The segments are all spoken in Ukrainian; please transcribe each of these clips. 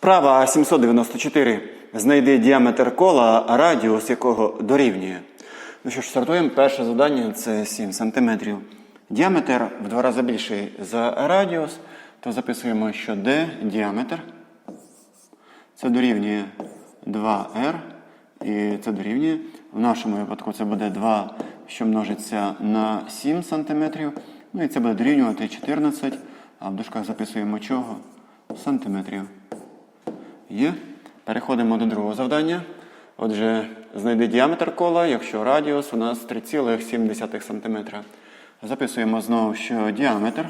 Вправа 794. Знайди діаметр кола, радіус якого дорівнює. Ну що ж, стартуємо. Перше завдання це 7 см. Діаметр в два рази більший за радіус, то записуємо, що d діаметр це дорівнює 2r. І це дорівнює. В нашому випадку це буде 2, що множиться на 7 см. Ну і це буде дорівнювати 14, а в дужках записуємо чого? Сантиметрів. Є. Переходимо до другого завдання. Отже, знайди діаметр кола, якщо радіус у нас 3,7 см. Записуємо знову, що діаметр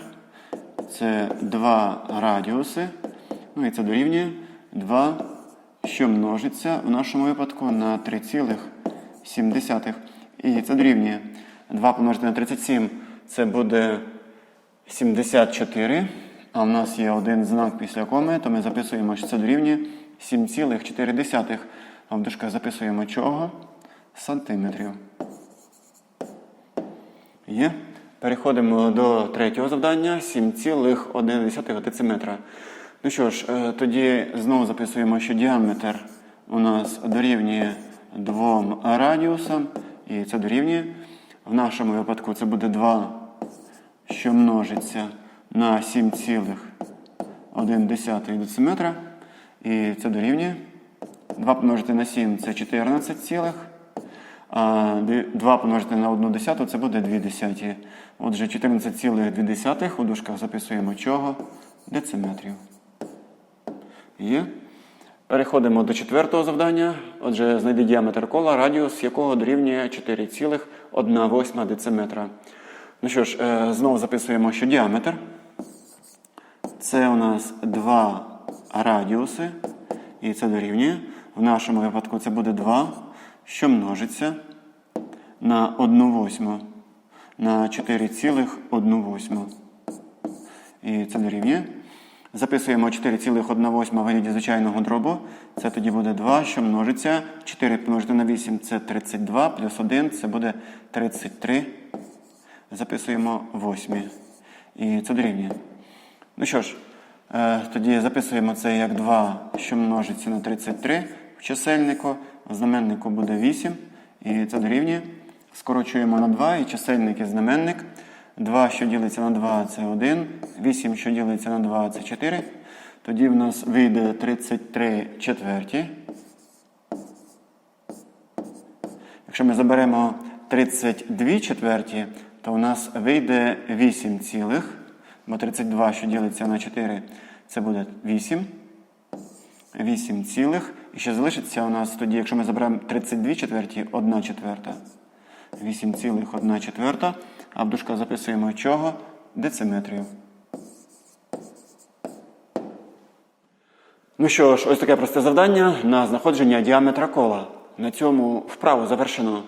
це 2 радіуси. Ну і це дорівнює 2, що множиться в нашому випадку на 3,7. І це дорівнює 2 помножити на 37 це буде 74. А в нас є один знак після коми, то ми записуємо, що це дорівнює 7,4. А в дужках записуємо чого? Сантиметрів. Є. Переходимо до третього завдання 7,1 дециметра. Ну що ж, е, тоді знову записуємо, що діаметр у нас дорівнює двом радіусам, і це дорівнює. В нашому випадку це буде 2, що множиться на 7,1 дециметра. І це дорівнює. 2 помножити на 7 це 14 цілих. А 2 помножити на 1 десяту це буде 2 десяті. Отже, 14,2 у дужках записуємо чого? Дециметрів. Є. Переходимо до четвертого завдання. Отже, знайди діаметр кола, радіус якого дорівнює 4,1 дециметра. Ну що ж, е, знову записуємо, що діаметр це у нас 2 радіуси. І це дорівнює. В нашому випадку це буде 2, що множиться на 1 восьму на 4,1. восьму. І це дорівнює. Записуємо 4,1 в вигляді звичайного дробу. Це тоді буде 2, що множиться. 4 помножити на 8 це 32, плюс 1 це буде 33. Записуємо 8. І це дорівнює. Ну що ж, е, тоді записуємо це як 2, що множиться на 33 в чисельнику. В знаменнику буде 8. І це дорівнює. Скорочуємо на 2 і чисельник і знаменник. 2, що ділиться на 2, це 1. 8, що ділиться на 2, це 4. Тоді в нас вийде 33 четверті. Якщо ми заберемо 32 четверті, то у нас вийде 8 цілих. Бо 32, що ділиться на 4, це буде 8. 8 цілих. І ще залишиться у нас тоді, якщо ми заберемо 32 четверті, 1 четверта. 8 цілих 1 четверта. А в дужках записуємо чого? Дециметрів. Ну що ж, ось таке просте завдання на знаходження діаметра кола. На цьому вправу завершено.